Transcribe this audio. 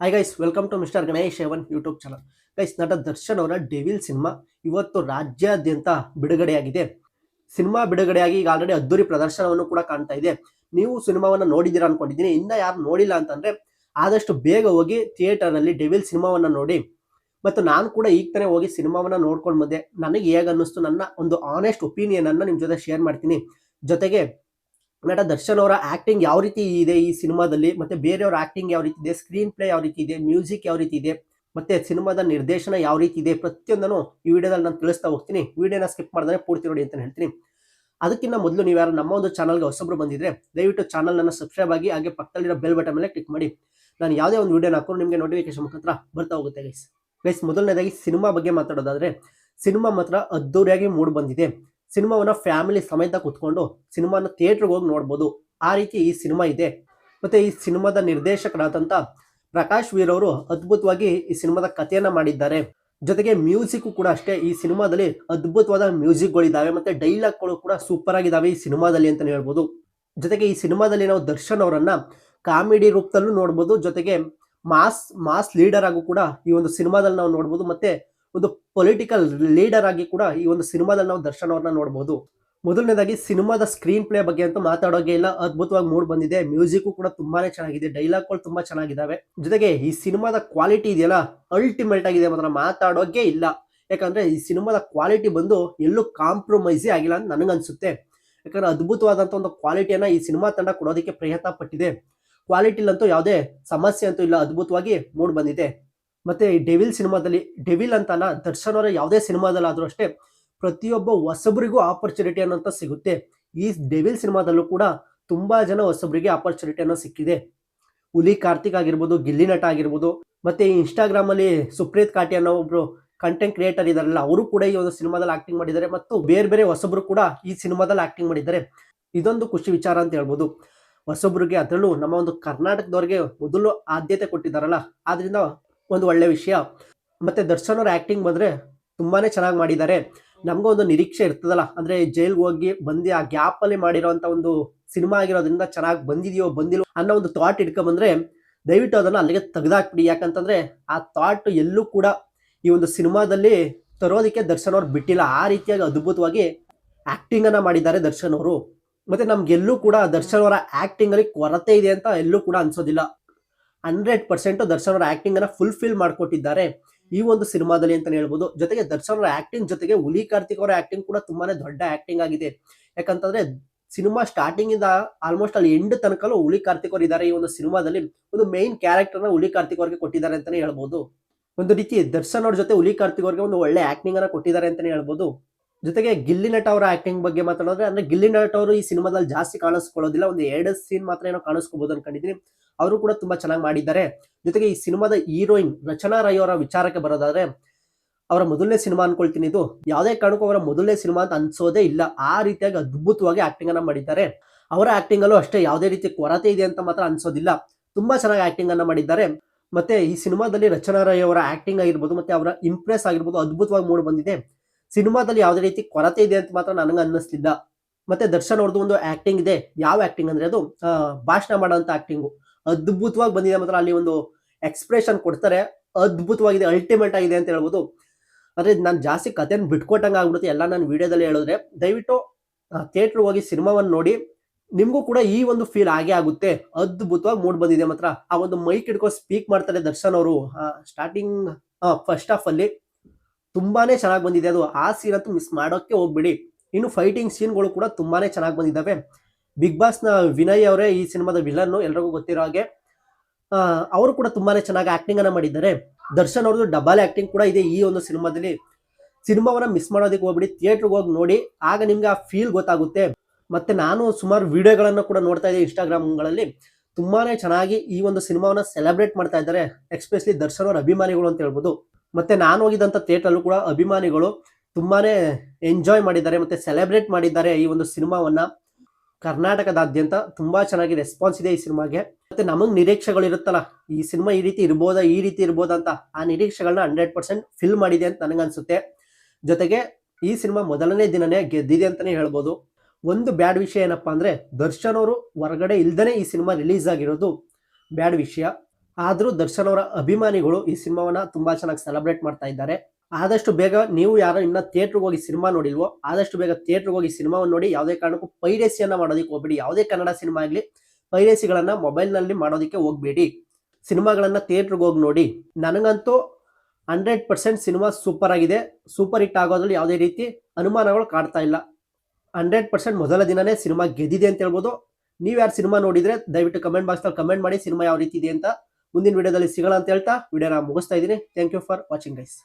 Hi guys welcome to mister Ganesh ಎವನ್ YouTube channel guys ನಟ ದರ್ಶನ್ ಅವರ devil cinema ಇವತ್ತು ರಾಜ್ಯಾದ್ಯಂತ ಬಿಡುಗಡೆಯಾಗಿದೆ. ಸಿನಿಮಾ ಬಿಡುಗಡೆಯಾಗಿ ಈಗ ಆಲ್ರೆಡಿ ಅದ್ದೂರಿ ಪ್ರದರ್ಶನವನ್ನು ಕೂಡ ಕಾಣ್ತಾ ಇದೆ. ನೀವು ಸಿನಿಮಾವನ್ನು ನೋಡಿದ್ದೀರಾ ಅನ್ಕೊಂಡಿದ್ದೀನಿ. ಇನ್ನ ಯಾರು ನೋಡಿಲ್ಲ ಅಂತಂದ್ರೆ ಆದಷ್ಟು ಬೇಗ ಹೋಗಿ ಥಿಯೇಟರ್ ಅಲ್ಲಿ ಡೆವಿಲ್ ಸಿನಿಮಾವನ್ನು ನೋಡಿ. ಮತ್ತು ನಾನು ಕೂಡ ಈಗ ತಾನೇ ಹೋಗಿ ಸಿನಿಮಾವನ್ನು ನೋಡ್ಕೊಂಡು ಬಂದೆ. ನನಗೆ ಹೇಗೆ ಅನ್ನಿಸ್ತು ನನ್ನ ಒಂದು ಆನೆಸ್ಟ್ ಒಪಿನಿಯನ್ ನಿಮ್ಮ ನಿಮ್ ಜೊತೆ ಶೇರ್ ಮಾಡ್ತೀನಿ. ಜೊತೆಗೆ ನಟ ದರ್ಶನ್ ಅವರ ಆಕ್ಟಿಂಗ್ ಯಾವ ರೀತಿ ಇದೆ ಈ ಸಿನಿಮಾದಲ್ಲಿ? ಮತ್ತೆ ಬೇರೆಯವ್ರ ಆಕ್ಟಿಂಗ್ ಯಾವ ರೀತಿ ಇದೆ? ಸ್ಕ್ರೀನ್ ಪ್ಲೇ ಯಾವ ರೀತಿ ಇದೆ? ಮ್ಯೂಸಿಕ್ ಯಾವ ರೀತಿ ಇದೆ? ಮತ್ತೆ ಸಿನಿಮಾದ ನಿರ್ದೇಶನ ಯಾವ ರೀತಿ ಇದೆ? ಪ್ರತಿಯೊಂದನ್ನು ಈ ವಿಡಿಯೋದಲ್ಲಿ ನಾನು ತಿಳಿಸ್ತಾ ಹೋಗ್ತೀನಿ. ವಿಡಿಯೋನ ಸ್ಕಿಪ್ ಮಾಡಿದ್ರೆ ಪೂರ್ತಿ ನೋಡಿ ಅಂತ ಹೇಳ್ತೀನಿ. ಅದಕ್ಕಿಂತ ಮೊದಲು ನೀವು ಯಾರು ನಮ್ಮ ಒಂದು ಚಾನಲ್ಗೆ ಹೊಸಬ್ರು ಬಂದಿದ್ರೆ ದಯವಿಟ್ಟು ಚಾನಲ್ನ ಸಬ್ಸ್ಕ್ರೈಬ್ ಆಗಿ ಹಾಗೆ ಪಕ್ಕದಲ್ಲಿರೋ ಬೆಲ್ ಬಟನ್ ಮೇಲೆ ಕ್ಲಿಕ್ ಮಾಡಿ. ನಾನು ಯಾವುದೇ ಒಂದು ವಿಡಿಯೋನ ಹಾಕೊಂಡು ನಿಮಗೆ ನೋಟಿಫಿಕೇಶನ್ ಮುಖಾಂತರ ಬರ್ತಾ ಹೋಗುತ್ತೆ ಗೈಸ್ ಗೈಸ್ ಮೊದಲನೇದಾಗಿ ಸಿನಿಮಾ ಬಗ್ಗೆ ಮಾತಾಡೋದಾದ್ರೆ, ಸಿನಿಮಾ ಮಾತ್ರ ಅದ್ದೂರಿಯಾಗಿ ಮೂಡ್ ಬಂದಿದೆ. ಸಿನಿಮಾವನ್ನ ಫ್ಯಾಮಿಲಿ ಸಮೇತ ಕುತ್ಕೊಂಡು ಸಿನಿಮಾನ ಥಿಯೇಟ್ರಿಗೆ ಹೋಗಿ ನೋಡ್ಬೋದು. ಆ ರೀತಿ ಈ ಸಿನಿಮಾ ಇದೆ. ಮತ್ತೆ ಈ ಸಿನಿಮಾದ ನಿರ್ದೇಶಕರಾದಂಥ ಪ್ರಕಾಶ್ ವೀರ್ ಅವರು ಅದ್ಭುತವಾಗಿ ಈ ಸಿನಿಮಾದ ಕಥೆಯನ್ನ ಮಾಡಿದ್ದಾರೆ. ಜೊತೆಗೆ ಮ್ಯೂಸಿಕ್ ಕೂಡ ಅಷ್ಟೇ. ಈ ಸಿನಿಮಾದಲ್ಲಿ ಅದ್ಭುತವಾದ ಮ್ಯೂಸಿಕ್ಗಳಿದ್ದಾವೆ ಮತ್ತೆ ಡೈಲಾಗ್ಗಳು ಕೂಡ ಸೂಪರ್ ಆಗಿದ್ದಾವೆ ಈ ಸಿನಿಮಾದಲ್ಲಿ ಅಂತಲೇ ಹೇಳ್ಬೋದು. ಜೊತೆಗೆ ಈ ಸಿನಿಮಾದಲ್ಲಿ ನಾವು ದರ್ಶನ್ ಅವರನ್ನು ಕಾಮಿಡಿ ರೂಪದಲ್ಲೂ ನೋಡ್ಬೋದು. ಜೊತೆಗೆ ಮಾಸ್ ಮಾಸ್ ಲೀಡರ್ ಆಗೂ ಕೂಡ ಈ ಒಂದು ಸಿನಿಮಾದಲ್ಲಿ ನಾವು ನೋಡ್ಬೋದು. ಮತ್ತೆ ಒಂದು ಪೊಲಿಟಿಕಲ್ ಲೀಡರ್ ಆಗಿ ಕೂಡ ಈ ಒಂದು ಸಿನಿಮಾದಲ್ಲಿ ನಾವು ದರ್ಶನ್ ಅವ್ರನ್ನ ನೋಡಬಹುದು ಮೊದಲನೇದಾಗಿ ಸಿನಿಮಾದ ಸ್ಕ್ರೀನ್ ಪ್ಲೇ ಬಗ್ಗೆ ಅಂತೂ ಮಾತಾಡೋಕೆ ಇಲ್ಲ. ಅದ್ಭುತವಾಗಿ ಮೂಡ್ ಬಂದಿದೆ. ಮ್ಯೂಸಿಕ್ ಕೂಡ ತುಂಬಾನೇ ಚೆನ್ನಾಗಿದೆ. ಡೈಲಾಗ್ಗಳು ತುಂಬಾ ಚೆನ್ನಾಗಿದ್ದಾವೆ ಜೊತೆಗೆ ಈ ಸಿನಿಮಾದ ಕ್ವಾಲಿಟಿ ಇದೆಯಲ್ಲ? ಅಲ್ಟಿಮೇಟ್ ಆಗಿದೆ ಮಾತ್ರ. ಮಾತಾಡೋಕೆ ಇಲ್ಲ. ಯಾಕಂದ್ರೆ ಈ ಸಿನಿಮಾದ ಕ್ವಾಲಿಟಿ ಬಂದು ಎಲ್ಲೂ ಕಾಂಪ್ರಮೈಸೇ ಆಗಿಲ್ಲ ಅಂತ ನನಗನ್ಸುತ್ತೆ. ಯಾಕಂದ್ರೆ ಅದ್ಭುತವಾದಂತ ಒಂದು ಕ್ವಾಲಿಟಿಯನ್ನ ಈ ಸಿನಿಮಾ ತಂಡ ಕೊಡೋದಕ್ಕೆ ಪ್ರಯತ್ನ ಪಟ್ಟಿದೆ. ಕ್ವಾಲಿಟಿಲಂತೂ ಯಾವುದೇ ಸಮಸ್ಯೆ ಅಂತೂ ಇಲ್ಲ. ಅದ್ಭುತವಾಗಿ ಮೂಡ್ ಬಂದಿದೆ. ಮತ್ತೆ ಈ ಡೆವಿಲ್ ಸಿನಿಮಾದಲ್ಲಿ, ಡೆವಿಲ್ ಅಂತಲ್ಲ, ದರ್ಶನ್ ಅವರ ಯಾವುದೇ ಸಿನಿಮಾದಲ್ಲಾದರೂ ಅಷ್ಟೇ ಪ್ರತಿಯೊಬ್ಬ ಹೊಸಬರಿಗೂ ಆಪರ್ಚುನಿಟಿ ಅನ್ನೋಂಥ ಸಿಗುತ್ತೆ. ಈ ಡೆವಿಲ್ ಸಿನಿಮಾದಲ್ಲೂ ಕೂಡ ತುಂಬ ಜನ ಹೊಸಬರಿಗೆ ಆಪರ್ಚುನಿಟಿ ಅನ್ನೋ ಸಿಕ್ಕಿದೆ. ಹುಲಿ ಕಾರ್ತಿಕ್ ಆಗಿರ್ಬೋದು, ಗಿಲ್ಲಿ ನಟ ಆಗಿರ್ಬೋದು, ಮತ್ತೆ ಇನ್ಸ್ಟಾಗ್ರಾಮಲ್ಲಿ ಸುಪ್ರೀತ್ ಕಾಟಿ ಅನ್ನೋ ಒಬ್ಬರು ಕಂಟೆಂಟ್ ಕ್ರಿಯೇಟರ್ ಇದಾರಲ್ಲ ಅವರು ಕೂಡ ಈ ಒಂದು ಸಿನಿಮಾದಲ್ಲಿ ಆಕ್ಟಿಂಗ್ ಮಾಡಿದ್ದಾರೆ ಮತ್ತು ಬೇರೆ ಬೇರೆ ಹೊಸಬರು ಕೂಡ ಈ ಸಿನಿಮಾದಲ್ಲಿ ಆಕ್ಟಿಂಗ್ ಮಾಡಿದ್ದಾರೆ. ಇದೊಂದು ಖುಷಿ ವಿಚಾರ ಅಂತ ಹೇಳ್ಬೋದು. ಹೊಸಬ್ರಿಗೆ ಅದರಲ್ಲೂ ನಮ್ಮ ಒಂದು ಕರ್ನಾಟಕದವ್ರಿಗೆ ಮೊದಲು ಆದ್ಯತೆ ಕೊಟ್ಟಿದ್ದಾರಲ್ಲ, ಆದ್ರಿಂದ ಒಂದು ಒಳ್ಳೆ ವಿಷಯ. ಮತ್ತೆ ದರ್ಶನ್ ಅವ್ರ ಆಕ್ಟಿಂಗ್ ಬಂದ್ರೆ ತುಂಬಾನೇ ಚೆನ್ನಾಗಿ ಮಾಡಿದ್ದಾರೆ. ನಮಗೂ ಒಂದು ನಿರೀಕ್ಷೆ ಇರ್ತದಲ್ಲ, ಅಂದ್ರೆ ಜೈಲ್ಗೆ ಹೋಗಿ ಬಂದು ಆ ಗ್ಯಾಪ್ ಅಲ್ಲಿ ಮಾಡಿರೋಂತ ಒಂದು ಸಿನಿಮಾ ಆಗಿರೋದ್ರಿಂದ ಚೆನ್ನಾಗಿ ಬಂದಿದೆಯೋ ಬಂದಿಲ್ಲ ಅನ್ನೋ ಒಂದು ಥಾಟ್ ಇಟ್ಕೊಂಡ್ ಬಂದ್ರೆ ದಯವಿಟ್ಟು ಅದನ್ನ ಅಲ್ಲಿಗೆ ತೆಗೆದಾಕ್ಬಿಡಿ. ಯಾಕಂತಂದ್ರೆ ಆ ಥಾಟ್ ಎಲ್ಲೂ ಕೂಡ ಈ ಒಂದು ಸಿನಿಮಾದಲ್ಲಿ ತರೋದಕ್ಕೆ ದರ್ಶನ್ ಅವ್ರು ಬಿಟ್ಟಿಲ್ಲ. ಆ ರೀತಿಯಾಗಿ ಅದ್ಭುತವಾಗಿ ಆಕ್ಟಿಂಗ್ ಅನ್ನ ಮಾಡಿದ್ದಾರೆ ದರ್ಶನ್ ಅವರು. ಮತ್ತೆ ನಮ್ಗೆಲ್ಲೂ ಕೂಡ ದರ್ಶನ್ ಅವರ ಆಕ್ಟಿಂಗ್ ಅಲ್ಲಿ ಕೊರತೆ ಇದೆ ಅಂತ ಎಲ್ಲೂ ಕೂಡ ಅನ್ಸೋದಿಲ್ಲ. ಹಂಡ್ರೆಡ್ ಪರ್ಸೆಂಟ್ ದರ್ಶನ್ ಅವರ ಆಕ್ಟಿಂಗ್ ಅನ್ನ ಫುಲ್ಫಿಲ್ ಮಾಡಿಕೊಟ್ಟಿದ್ದಾರೆ ಈ ಒಂದು ಸಿನಿಮಾದಲ್ಲಿ ಅಂತ ಹೇಳ್ಬೋದು. ಜೊತೆಗೆ ದರ್ಶನ್ ಅವರ ಆಕ್ಟಿಂಗ್ ಜೊತೆಗೆ ಹುಲಿ ಕಾರ್ತಿಕ್ ಅವರ ಆಕ್ಟಿಂಗ್ ಕೂಡ ತುಂಬಾನೇ ದೊಡ್ಡ ಆಕ್ಟಿಂಗ್ ಆಗಿದೆ. ಯಾಕಂತಂದ್ರೆ ಸಿನಿಮಾ ಸ್ಟಾರ್ಟಿಂಗ್ ಇಂದ ಆಲ್ಮೋಸ್ಟ್ ಅಲ್ಲಿ ಎಂಡ್ ತನಕಲೂ ಹುಲಿ ಕಾರ್ತಿಕ್ ಅವರು ಇದ್ದಾರೆ ಈ ಒಂದು ಸಿನಿಮಾದಲ್ಲಿ. ಒಂದು ಮೇನ್ ಕ್ಯಾರೆಕ್ಟರ್ನ ಹುಲಿ ಕಾರ್ತಿಕ್ ಅವರಿಗೆ ಕೊಟ್ಟಿದ್ದಾರೆ ಅಂತಾನೆ ಹೇಳ್ಬೋದು. ಒಂದು ರೀತಿ ದರ್ಶನ್ ಅವ್ರ ಜೊತೆ ಹುಲಿ ಕಾರ್ತಿಕ್ ಅವರಿಗೆ ಒಂದು ಒಳ್ಳೆ ಆಕ್ಟಿಂಗ್ ಅನ್ನ ಕೊಟ್ಟಿದ್ದಾರೆ ಅಂತಾನೆ ಹೇಳ್ಬೋದು. ಜೊತೆಗೆ ಗಿಲ್ಲಿ ನಟ್ ಅವರ ಆಕ್ಟಿಂಗ್ ಬಗ್ಗೆ ಮಾತಾಡೋದ್ರೆ ಅಂದ್ರೆ ಗಿಲ್ಲಿ ನಟ್ ಅವರು ಈ ಸಿನಿಮಾದಲ್ಲಿ ಜಾಸ್ತಿ ಕಾಣಿಸ್ಕೊಳ್ಳೋದಿಲ್ಲ. ಒಂದು ಎರಡು ಸೀನ್ ಮಾತ್ರ ಏನೋ ಕಾಣಿಸ್ಕೋಬಹುದು ಅನ್ಕೊಂಡಿದ್ದೀನಿ. ಅವರು ಕೂಡ ತುಂಬಾ ಚೆನ್ನಾಗಿ ಮಾಡಿದ್ದಾರೆ. ಜೊತೆಗೆ ಈ ಸಿನಿಮಾದ ಹೀರೋಯಿನ್ ರಚನಾ ರೈ ಅವರ ವಿಚಾರಕ್ಕೆ ಬರೋದಾದ್ರೆ, ಅವರ ಮೊದಲನೇ ಸಿನಿಮಾ ಅನ್ಕೊಳ್ತೀನಿ ಇದು. ಯಾವುದೇ ಕಾರಣಕ್ಕೂ ಅವರ ಮೊದಲನೇ ಸಿನಿಮಾ ಅಂತ ಅನ್ಸೋದೇ ಇಲ್ಲ. ಆ ರೀತಿಯಾಗಿ ಅದ್ಭುತವಾಗಿ ಆಕ್ಟಿಂಗ್ ಅನ್ನ ಮಾಡಿದ್ದಾರೆ. ಅವರ ಆಕ್ಟಿಂಗ್ ಅಲ್ಲೂ ಅಷ್ಟೇ ಯಾವುದೇ ರೀತಿ ಕೊರತೆ ಇದೆ ಅಂತ ಮಾತ್ರ ಅನ್ಸೋದಿಲ್ಲ. ತುಂಬಾ ಚೆನ್ನಾಗಿ ಆಕ್ಟಿಂಗ್ ಅನ್ನ ಮಾಡಿದ್ದಾರೆ. ಮತ್ತೆ ಈ ಸಿನಿಮಾದಲ್ಲಿ ರಚನಾ ರೈ ಅವರ ಆಕ್ಟಿಂಗ್ ಆಗಿರ್ಬೋದು, ಮತ್ತೆ ಅವರ ಇಂಪ್ರೆಸ್ ಆಗಿರ್ಬೋದು, ಅದ್ಭುತವಾಗಿ ಮೂಡಿ ಬಂದಿದೆ. ಸಿನಿಮಾದಲ್ಲಿ ಯಾವುದೇ ರೀತಿ ಕೊರತೆ ಇದೆ ಅಂತ ಮಾತ್ರ ನನಗೆ ಅನ್ನಿಸ್ಲಿಲ್ಲ ಮತ್ತೆ ದರ್ಶನ್ ಅವ್ರದ್ದು ಒಂದು ಆಕ್ಟಿಂಗ್ ಇದೆ. ಯಾವ ಆಕ್ಟಿಂಗ್ ಅಂದ್ರೆ ಅದು ಭಾಷಣ ಮಾಡೋಂಥ ಆಕ್ಟಿಂಗು ಅದ್ಭುತವಾಗಿ ಬಂದಿದೆ ಮಾತ್ರ ಅಲ್ಲಿ ಒಂದು ಎಕ್ಸ್ಪ್ರೆಷನ್ ಕೊಡ್ತಾರೆ. ಅದ್ಭುತವಾಗಿದೆ ಅಲ್ಟಿಮೇಟ್ ಆಗಿದೆ ಅಂತ ಹೇಳ್ಬೋದು. ಅಂದ್ರೆ ನಾನು ಜಾಸ್ತಿ ಕಥೆನ ಬಿಟ್ಕೊಟ್ಟಂಗೆ ಆಗ್ಬಿಡುತ್ತೆ. ಎಲ್ಲ ನಾನು ವಿಡಿಯೋದಲ್ಲಿ ಹೇಳಿದ್ರೆ ದಯವಿಟ್ಟು ಥಿಯೇಟ್ರ್ ಹೋಗಿ ಸಿನಿಮಾವನ್ನು ನೋಡಿ. ನಿಮಗೂ ಕೂಡ ಈ ಒಂದು ಫೀಲ್ ಆಗೇ ಆಗುತ್ತೆ. ಅದ್ಭುತವಾಗಿ ಮೂಡ್ ಬಂದಿದೆ ಮಾತ್ರ. ಆ ಒಂದು ಮೈಕ್ ಹಿಡ್ಕೊಂಡು ಸ್ಪೀಕ್ ಮಾಡ್ತಾರೆ ದರ್ಶನ್ ಅವರು. ಸ್ಟಾರ್ಟಿಂಗ್ ಫಸ್ಟ್ ಹಾಫ್ ಅಲ್ಲಿ. ತುಂಬಾನೇ ಚೆನ್ನಾಗಿ ಬಂದಿದೆ. ಅದು ಆ ಸೀನ್ ಅಂತೂ ಮಿಸ್ ಮಾಡೋಕ್ಕೆ ಹೋಗ್ಬಿಡಿ. ಇನ್ನು ಫೈಟಿಂಗ್ ಸೀನ್ಗಳು ಕೂಡ ತುಂಬಾನೇ ಚೆನ್ನಾಗಿ ಬಂದಿದ್ದಾವೆ. ಬಿಗ್ ಬಾಸ್ನ ವಿನಯ್ ಅವರೇ ಈ ಸಿನಿಮಾದ ವಿಲನ್ ಎಲ್ರಿಗೂ ಗೊತ್ತಿರೋ ಹಾಗೆ ಅವರು ಕೂಡ ತುಂಬಾನೇ ಚೆನ್ನಾಗಿ ಆಕ್ಟಿಂಗ್ ಅನ್ನ ಮಾಡಿದ್ದಾರೆ. ದರ್ಶನ್ ಅವ್ರದ್ದು ಡಬಲ್ ಆಕ್ಟಿಂಗ್ ಕೂಡ ಇದೆ ಈ ಒಂದು ಸಿನಿಮಾದಲ್ಲಿ. ಸಿನಿಮಾವನ್ನ ಮಿಸ್ ಮಾಡೋದಕ್ಕೆ ಹೋಗ್ಬಿಡಿ. ಥಿಯೇಟ್ರಿಗೆ ಹೋಗಿ ನೋಡಿ, ಆಗ ನಿಮ್ಗೆ ಆ ಫೀಲ್ ಗೊತ್ತಾಗುತ್ತೆ. ಮತ್ತೆ ನಾನು ಸುಮಾರು ವಿಡಿಯೋಗಳನ್ನು ಕೂಡ ನೋಡ್ತಾ ಇದ್ದೆ ಇನ್ಸ್ಟಾಗ್ರಾಮ್ಗಳಲ್ಲಿ ತುಂಬಾನೇ ಚೆನ್ನಾಗಿ ಈ ಒಂದು ಸಿನಿಮಾವನ್ನ ಸೆಲೆಬ್ರೇಟ್ ಮಾಡ್ತಾ ಇದ್ದಾರೆ. ಎಕ್ಸ್ಪೆಷಲಿ ದರ್ಶನ್ ಅವ್ರ ಅಭಿಮಾನಿಗಳು ಅಂತ ಹೇಳ್ಬೋದು. ಮತ್ತೆ ನಾನು ಹೋಗಿದ್ದಂಥ ಥಿಯೇಟ್ರಲ್ಲೂ ಕೂಡ ಅಭಿಮಾನಿಗಳು ತುಂಬಾ ಎಂಜಾಯ್ ಮಾಡಿದ್ದಾರೆ ಮತ್ತು ಸೆಲೆಬ್ರೇಟ್ ಮಾಡಿದ್ದಾರೆ ಈ ಒಂದು ಸಿನಿಮಾವನ್ನು. ಕರ್ನಾಟಕದಾದ್ಯಂತ ತುಂಬ ಚೆನ್ನಾಗಿ ರೆಸ್ಪಾನ್ಸ್ ಇದೆ ಈ ಸಿನಿಮಾಗೆ. ಮತ್ತು ನಮಗೆ ನಿರೀಕ್ಷೆಗಳಿರುತ್ತಲ್ಲ ಈ ಸಿನಿಮಾ ಈ ರೀತಿ ಇರ್ಬೋದಾ, ಈ ರೀತಿ ಇರ್ಬೋದಾ ಅಂತ ಆ ನಿರೀಕ್ಷೆಗಳನ್ನ ಹಂಡ್ರೆಡ್ ಪರ್ಸೆಂಟ್ ಫಿಲ್ ಮಾಡಿದೆ ಅಂತ ನನಗನ್ಸುತ್ತೆ. ಜೊತೆಗೆ ಈ ಸಿನಿಮಾ ಮೊದಲನೇ ದಿನನೇ ಗೆದ್ದಿದೆ ಅಂತಲೇ ಹೇಳ್ಬೋದು. ಒಂದು ಬ್ಯಾಡ್ ವಿಷಯ ಏನಪ್ಪಾ ಅಂದರೆ ದರ್ಶನ್ ಅವರು ಹೊರಗಡೆ ಇಲ್ಲದೇ ಈ ಸಿನಿಮಾ ರಿಲೀಸ್ ಆಗಿರೋದು ಬ್ಯಾಡ್ ವಿಷಯ. ಆದರೂ ದರ್ಶನ್ ಅವರ ಅಭಿಮಾನಿಗಳು ಈ ಸಿನಿಮಾವನ್ನ ತುಂಬಾ ಚೆನ್ನಾಗಿ ಸೆಲೆಬ್ರೇಟ್ ಮಾಡ್ತಾ ಇದ್ದಾರೆ. ಆದಷ್ಟು ಬೇಗ ನೀವು ಯಾರು ಇನ್ನ ಥಿಯೇಟ್ರಿಗೆ ಹೋಗಿ ಸಿನಿಮಾ ನೋಡಿಲ್ವೋ, ಆದಷ್ಟು ಬೇಗ ಥಿಯೇಟ್ರಿಗೆ ಹೋಗಿ ಸಿನಿಮಾವನ್ನು ನೋಡಿ ಯಾವುದೇ ಕಾರಣಕ್ಕೂ ಪೈರೇಸಿಯನ್ನ ಮಾಡೋದಕ್ಕೆ ಹೋಗ್ಬೇಡಿ. ಯಾವುದೇ ಕನ್ನಡ ಸಿನಿಮಾ ಆಗಲಿ, ಪೈರೇಸಿಗಳನ್ನ ಮೊಬೈಲ್ನಲ್ಲಿ ಮಾಡೋದಕ್ಕೆ ಹೋಗ್ಬೇಡಿ. ಸಿನಿಮಾಗಳನ್ನ ಥಿಯೇಟ್ರಿಗೆ ಹೋಗಿ ನೋಡಿ. ನನಗಂತೂ ಹಂಡ್ರೆಡ್ ಪರ್ಸೆಂಟ್ ಸಿನಿಮಾ ಸೂಪರ್ ಆಗಿದೆ. ಸೂಪರ್ ಹಿಟ್ ಆಗೋದ್ರಲ್ಲಿ ಯಾವುದೇ ರೀತಿ ಅನುಮಾನಗಳು ಕಾಡ್ತಾ ಇಲ್ಲ. ಹಂಡ್ರೆಡ್ ಪರ್ಸೆಂಟ್ ಮೊದಲ ದಿನನೇ ಸಿನಿಮಾ ಗೆದ್ದಿದೆ ಅಂತ ಹೇಳ್ಬೋದು. ನೀವು ಯಾರು ಸಿನಿಮಾ ನೋಡಿದ್ರೆ ದಯವಿಟ್ಟು ಕಮೆಂಟ್ ಬಾಕ್ಸ್ನಲ್ಲಿ ಕಮೆಂಟ್ ಮಾಡಿ ಸಿನಿಮಾ ಯಾವ ರೀತಿ ಇದೆ ಅಂತ ಮುಂದಿನ ವಿಡಿಯೋದಲ್ಲಿ ಸಿಗೋಣ ಅಂತ ಹೇಳ್ತಾ ವಿಡಿಯೋನ ಮುಗಿಸ್ತಾ ಇದ್ದೀನಿ. Thank you for watching guys